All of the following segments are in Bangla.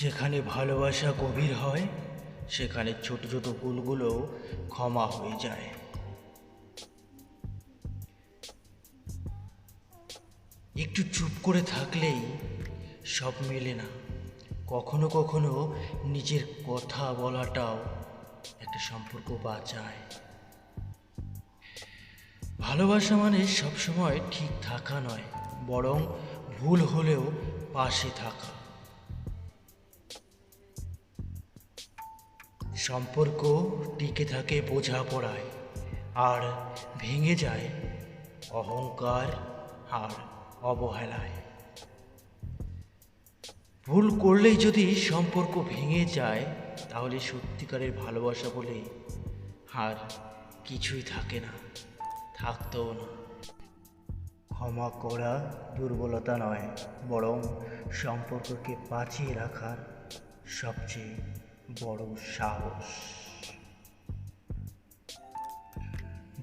যেখানে ভালোবাসা গভীর হয়, সেখানে ছোট ছোট ভুলগুলো ক্ষমা হয়ে যায়। একটু চুপ করে থাকলেই সব মেলে না। কখনো কখনো নিজের কথা বলাটাও একটা সম্পর্ক বাঁচায়। ভালোবাসা মানে সবসময় ঠিক থাকা নয়, বরং ভুল হলেও পাশে থাকা। সম্পর্ক টিকে থাকে বোঝা বোঝাপড়ায়, আর ভেঙে যায় অহংকার আর অবহেলায়। ভুল করলেই যদি সম্পর্ক ভেঙে যায়, তাহলে সত্যিকারের ভালোবাসা বলে আর কিছুই থাকে না, থাকতেও না। ক্ষমা করা দুর্বলতা নয়, বরং সম্পর্ককে বাঁচিয়ে রাখার সবচেয়ে বড় সাহস।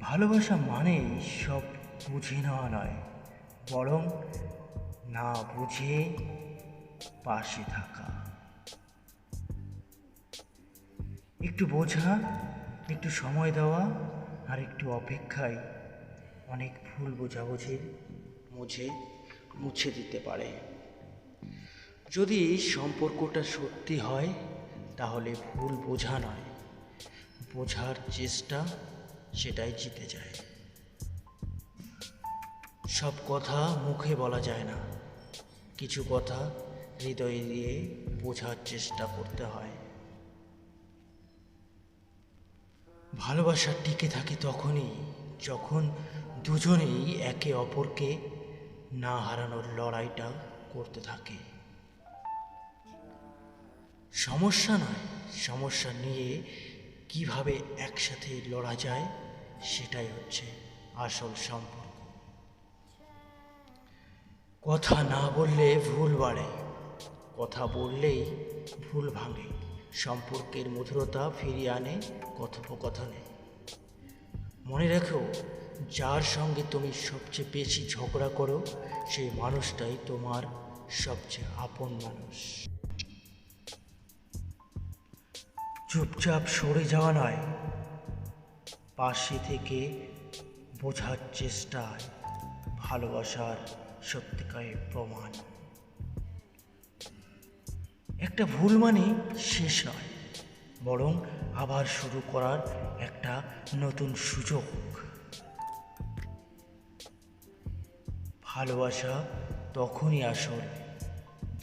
ভালোবাসা মানেই সব বুঝে নেওয়া নয়, বরং না বুঝে পাশে থাকা। একটু বোঝা, একটু সময় দেওয়া, আর একটু অপেক্ষায় অনেক ভুল বোঝাবুঝির মুছে মুছে দিতে পারে। যদি সম্পর্কটা সত্যি হয় তাহলে ভুল বোঝা নয়। বোঝার চেষ্টা সেটাই জিতে যায়। সব কথা মুখে বলা যায় না। কিছু কথা হৃদয় দিয়ে বোঝার চেষ্টা করতে হয়। ভালোবাসা টিকে থাকে তখনই যখন দুজনেই একে অপরকে না হারানোর লড়াইটা করতে থাকে। সমস্যা নয়, সমস্যা নিয়ে কীভাবে একসাথে লড়া যায় সেটাই হচ্ছে আসল সম্পর্ক। কথা না বললে ভুল বাড়ে, কথা বললেই ভুল ভাঙে, সম্পর্কের মধুরতা ফিরিয়ে আনে কথোপকথনে। মনে রেখো, যার সঙ্গে তুমি সবচেয়ে বেশি ঝগড়া করো, সেই মানুষটাই তোমার সবচেয়ে আপন মানুষ। চুপচাপ সরে যাওয়া নয়। পাশে থেকে বোঝার চেষ্টায় ভালোবাসার সত্যিকারের প্রমাণ। একটা ভুল মানে শেষ নয়, বরং আবার শুরু করার একটা নতুন সুযোগ। ভালোবাসা তখনই আসল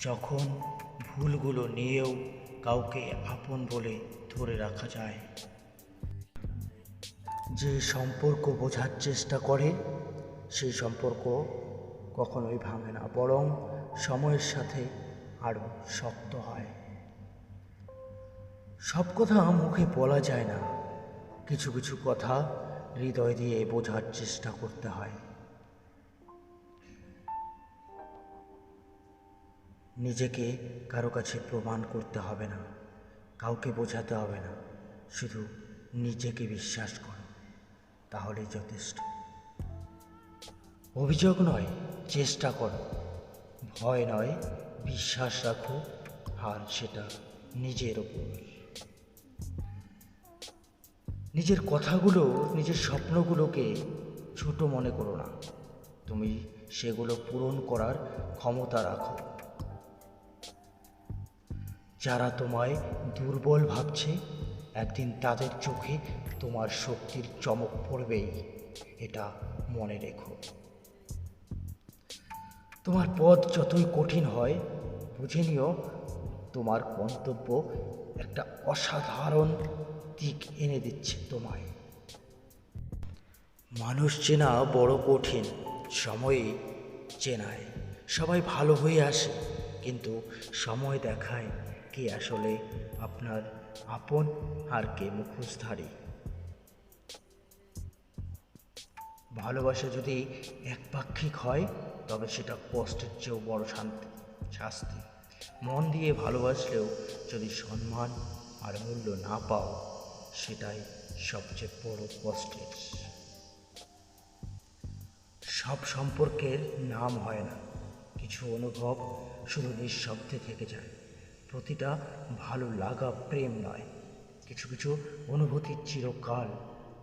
যখন ভুলগুলো নিয়েও কাউকে আপন বলে ধরে রাখা যায়। যে সম্পর্ক বোঝার চেষ্টা করে সেই সম্পর্ক কখনোই ভাঙে না, বরং সময়ের সাথে আরও শক্ত হয়। সব কথা মুখে বলা যায় না। কিছু কিছু কথা হৃদয় দিয়ে বোঝার চেষ্টা করতে হয়। নিজেকে কারও কাছে প্রমাণ করতে হবে না। কাউকে বোঝাতে হবে না। শুধু নিজেকে বিশ্বাস করো, তাহলেই যথেষ্ট। অভিযোগ নয়, চেষ্টা করো। ভয় নয়, বিশ্বাস রাখো, আর সেটা নিজের ওপর নিজের কথাগুলো, নিজের স্বপ্নগুলোকে ছোট মনে করো না। তুমি সেগুলো পূরণ করার ক্ষমতা রাখো। যারা তোমায় দুর্বল ভাবছে, একদিন তাদের চোখে তোমার শক্তির চমক পড়বেই, এটা মনে রেখো। তোমার পথ যতই কঠিন হয়, বুঝে নিও তোমার গন্তব্য একটা অসাধারণ দিক এনে দিচ্ছে তোমায়। মানুষ চেনা বড় কঠিন, সময়ে চেনায়। সবাই ভালো হয়ে আসে, কিন্তু সময় দেখায় কে আসলে আপনার আপন আর কে মুখোশধারী। ভালোবাসা যদি একপাক্ষিক হয়, তবে সেটা কষ্টের চেয়েও বড় শান্তি, শাস্তি। মন দিয়ে ভালোবাসলেও যদি সম্মান আর মূল্য না পাও, সেটাই সবচেয়ে বড় কষ্টের। সব সম্পর্কের নাম হয় না, কিছু অনুভব শুধু নিঃশব্দে থেকে যায়। প্রতিটা ভালো লাগা প্রেম নয়। কিছু কিছু অনুভূতির চিরকাল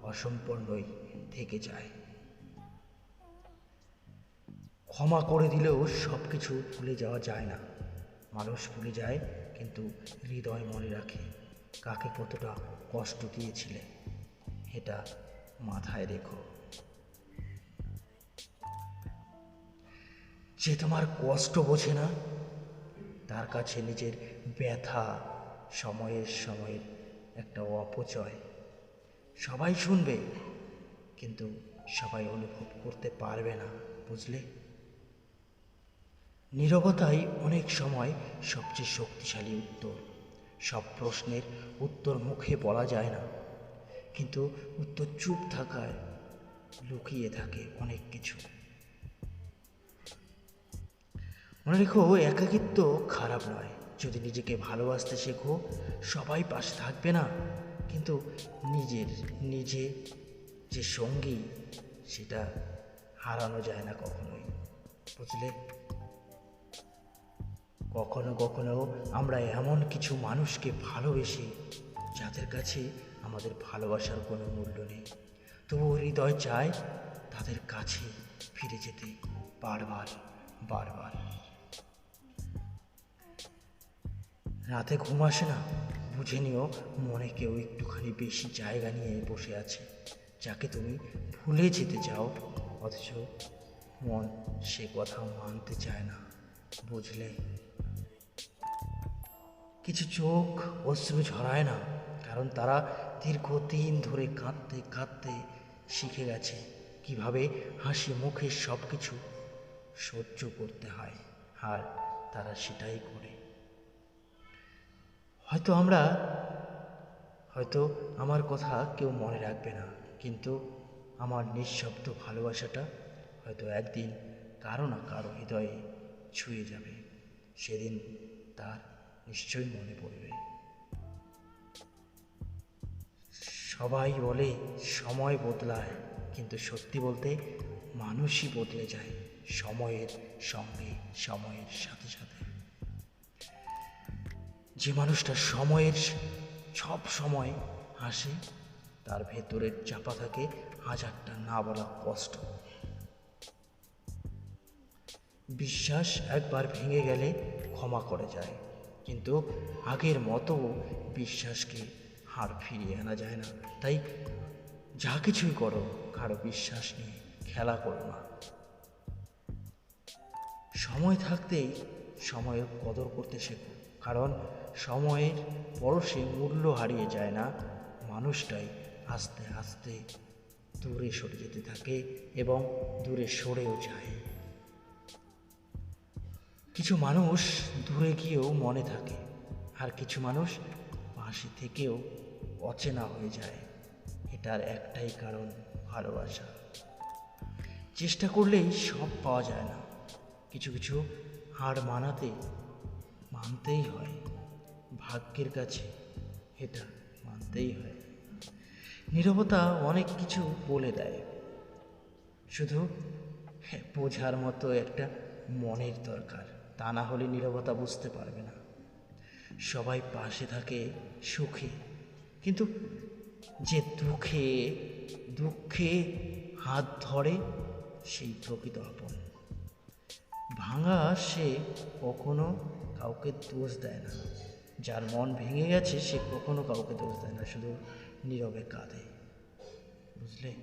অসম্পূর্ণই থেকে যায়। ক্ষমা করে দিলেও সব কিছু ভুলে যাওয়া যায় না। মানুষ ভুলে যায়, কিন্তু হৃদয় মনে রাখে কাকে কতটা কষ্ট দিয়েছিলে। এটা মাথায় রেখো। যে তোমার কষ্ট বোঝে না তার কাছে নিজের ব্যথা, সময়ের সময়ের একটা অপচয়। সবাই শুনবে, কিন্তু সবাই অনুভব করতে পারবে না, বুঝলে? নীরবতাই অনেক সময় সবচেয়ে শক্তিশালী উত্তর। সব প্রশ্নের উত্তর মুখে বলা যায় না। কিন্তু উত্তর চুপ থাকায় লুকিয়ে থাকে অনেক কিছু। মনে রেখো, একাকিত্ব খারাপ নয়। যদি নিজেকে ভালোবাসতে শেখো, সবাই পাশে থাকবে না। কিন্তু নিজের, নিজে যে সঙ্গী, সেটা হারানো যায় না কখনোই। বুঝলে? কখনো কখনো আমরা এমন কিছু মানুষকে ভালোবেসি, যাদের কাছে আমাদের ভালোবাসার কোনো মূল্য নেই, তবু হৃদয় চায় তাদের কাছে ফিরে যেতে বারবার বারবার। রাতে ঘুম আসে না? বুঝে নিও, মনে কেউ একটুখানি বেশি জায়গা নিয়ে বসে আছে, যাকে তুমি ভুলে যেতে চাও। অথচ মন সে কথা মানতে চায় না, বুঝলে? কিছু চোখ অশ্রু ঝরায় না, কারণ তারা দীর্ঘদিন ধরে কাঁদতে কাঁদতে শিখে গেছে কীভাবে হাসি মুখে সব কিছু সহ্য করতে হয়, আর তারা সেটাই করে। হয়তো আমরা, হয়তো আমার কথা কেউ মনে রাখবে না, কিন্তু আমার নিঃশব্দ ভালোবাসাটা হয়তো একদিন কারও না কারও হৃদয়ে ছুঁয়ে যাবে, সেদিন তার নিশ্চয়ই মনে পড়বে। সবাই বলে সময় বদলায়, কিন্তু সত্যি বলতে মানুষই বদলে যায় সময়ের সঙ্গে, সময়ের সাথে সাথে। যে মানুষটা সময়ের সব সময় হাসে, তার ভেতরের চাপা থাকে হাজারটা না বলা কষ্ট। বিশ্বাস একবার ভেঙে গেলে ক্ষমা করে যায়, কিন্তু আগের মতো বিশ্বাসকে হার ফিরিয়ে আনা যায় না। তাই যা কিছুই করো, কারও বিশ্বাস নিয়ে খেলা করো না। সময় থাকতেই সময়ের কদর করতে শেখো। কারণ সময়ের পরশে মূল্য হারিয়ে যায় না। মানুষটাই আস্তে আস্তে দূরে সরে যেতে থাকে এবং দূরে সরেও যায়। কিছু মানুষ দূরে গিয়েও মনে থাকে আর কিছু মানুষ পাশে থেকেও অচেনা হয়ে যায়। এটার একটাই কারণ ভালোবাসা। চেষ্টা করলেই সব পাওয়া যায় না। কিছু কিছু হার মানাতে মানতেই হয়। ভাগ্যের কাছে এটা মানতেই হয়। নীরবতা অনেক কিছু বলে দেয়। শুধু হ্যাঁ, বোঝার মতো একটা মনের দরকার। তা না হলে নীরবতা বুঝতে পারবে না। সবাই পাশে থাকে সুখে। কিন্তু যে দুঃখে দুঃখে হাত ধরে সেই প্রকৃত আপন। ভাঙা সে কখনো কাউকে দোষ দেয় না। যার মন ভেঙে গেছে, সে কখনো কাউকে দোষ দেয় না, শুধু নীরবে কাঁদে। বুঝলে?